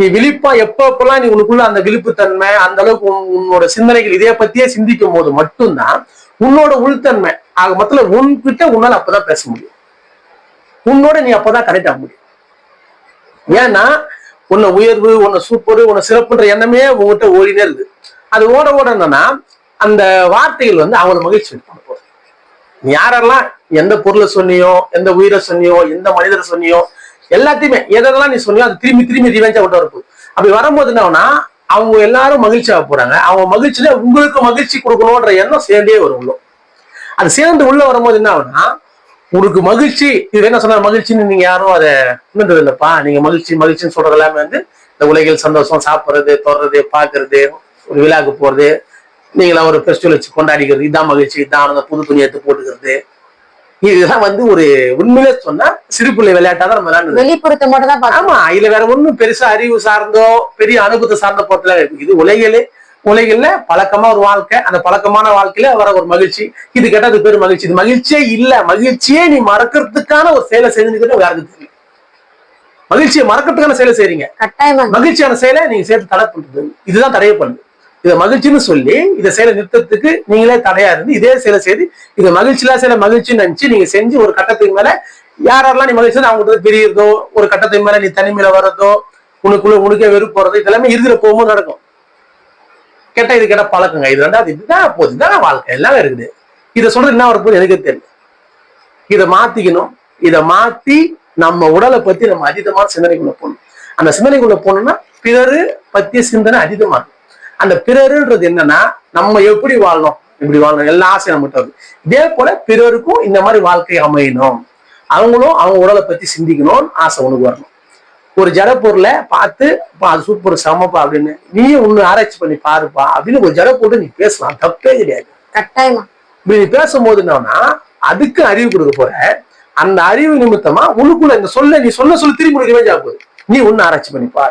நீ விழிப்பா எப்பப்பெல்லாம் நீ உனக்குள்ள அந்த விழிப்புத்தன்மை அந்த அளவுக்கு உன்னோட சிந்தனைகள் இதைய பத்தியே சிந்திக்கும் போது மட்டும்தான் உன்னோட உள்தன்மை. ஆக மொத்தம் உன்கிட்ட உன்னால அப்பதான் பேச முடியும். உன்னோட நீ அப்பதான் கனெக்ட் ஆக முடியும். ஏன்னா உன்னை உயர்வு உன்னை சூப்பர் உன்னை சிறப்புன்ற எண்ணமே உங்ககிட்ட ஓடினே இருக்கு. அது ஓட ஓட என்னன்னா அந்த வார்த்தைகள் வந்து அவங்கள மகிழ்ச்சி பண்ண போகுது. நீ யாரெல்லாம் எந்த பொருளை சொன்னியோ எந்த உயிரை சொன்னியோ எந்த மனிதரை சொன்னியோ எல்லாத்தையுமே. எதெல்லாம் நீ சொன்னியோ அது திரும்பி திரும்பி ரிவெஞ்சா கொண்டு வரப்போ அப்படி வரும்போது என்னன்னா அவங்க எல்லாரும் மகிழ்ச்சியாக போறாங்க. அவங்க மகிழ்ச்சியில உங்களுக்கு மகிழ்ச்சி கொடுக்கணும்ன்ற எண்ணம் சேர்ந்தே வரும் உள்ள. அது சேர்ந்து உள்ள வரும்போது என்ன ஆகுனா உனக்கு மகிழ்ச்சி இது என்ன சொன்ன மகிழ்ச்சின்னு நீங்க யாரும் அதை உணர்ந்தது இல்லப்பா. நீங்க மகிழ்ச்சி மகிழ்ச்சின்னு சொல்றது எல்லாமே வந்து இந்த உலகில் சந்தோஷம் சாப்பிட்றது தொடுறது பார்க்கறது ஒரு விழாவுக்கு போறது நீங்களா ஒரு ஃபெஸ்டிவல் வச்சு கொண்டாடிக்கிறது இதான் மகிழ்ச்சி இதான் புது துணி எடுத்து போட்டுக்கிறது. இதெல்லாம் வந்து ஒரு உண்மையிலே சொன்னா சிறுபிள்ளை விளையாட்டா தான் நம்ம விளையாடுறது. வெளிப்புறத்தை மட்டும் தான் ஆமா இதுல வேற ஒண்ணும் பெருசா அறிவு சார்ந்தோ பெரிய அனுபவத்தை சார்ந்த போறதுல இது உலகிலே உலகில பழக்கமா ஒரு வாழ்க்கை அந்த பழக்கமான வாழ்க்கையில வர ஒரு மகிழ்ச்சி. இது கேட்டா அது பேர் மகிழ்ச்சி. இது மகிழ்ச்சியே இல்ல மகிழ்ச்சியே நீ மறக்கிறதுக்கான ஒரு செயலை செஞ்சுக்கிட்டு யாருக்கு தெரியல. மகிழ்ச்சியை மறக்கிறதுக்கான செயலை செய்றீங்க. மகிழ்ச்சியான செயலை நீங்க சேர்த்து தடை பண்றது. இதுதான் தடைய பண்ணுது இதை மகிழ்ச்சின்னு சொல்லி இதை செய்யற நிறுத்தத்துக்கு நீங்களே தடையா இருந்து இதே சில செய்து இதை மகிழ்ச்சியெல்லாம் சில மகிழ்ச்சின்னு நினைச்சு நீங்க செஞ்சு ஒரு கட்டத்துக்கு மேல யாரெல்லாம் நீ மகிழ்ச்சி அவங்க பிரியறதோ ஒரு கட்டத்துக்கு மேல நீ தனிமையில வர்றதோ உனக்குள்ள உனக்கே வெறுப்பு போறதோ இதெல்லாமே இறுதியில போகும்போது நடக்கும். கெட்ட இது கெட்ட பழக்கங்க. இது ரெண்டாவது இதுதான் போகுது. இதுதான் வாழ்க்கை. எல்லாமே இருக்குது. இதை சொல்றது என்ன வரப்போகுது? எனக்கு தெரியல. இதை மாத்திக்கணும். இதை மாத்தி நம்ம உடலை பத்தி நம்ம அதீதமான சிந்தனைக்குள்ள போகணும். அந்த சிந்தனைக்குள்ள போனோம்னா பிறரு பத்திய சிந்தனை அதிகமா இருக்கும் அந்த பிறருன்றது என்னன்னா நம்ம எப்படி வாழணும்? இப்படி வாழணும். எல்லா ஆசையும் நம்மகிட்ட இருக்கு இதே போல பிறருக்கும் இந்த மாதிரி வாழ்க்கை அமையணும். அவங்களும் அவங்க உடலை பத்தி சிந்திக்கணும்னு ஆசை உனக்கு வரணும். ஒரு ஜட பொருளை பார்த்து "அப்பா, அது சூப்பர் செம்மப்பா அப்படின்னு நீயும் ஒண்ணு ஆராய்ச்சி பண்ணி பாருப்பா அப்படின்னு ஒரு ஜட நீ பேசலாம். தப்பே கிடையாது. கட்டாயமா. இப்படி நீ பேசும்போது என்னன்னா அதுக்கு அறிவு கொடுக்க போற. அந்த அறிவு நிமித்தமா உனக்குள்ள இந்த சொல்ல நீ சொல்ல சொல்ல திரும்பி ஆக போகுது. நீ ஒண்ணு ஆராய்ச்சி பண்ணி பாரு.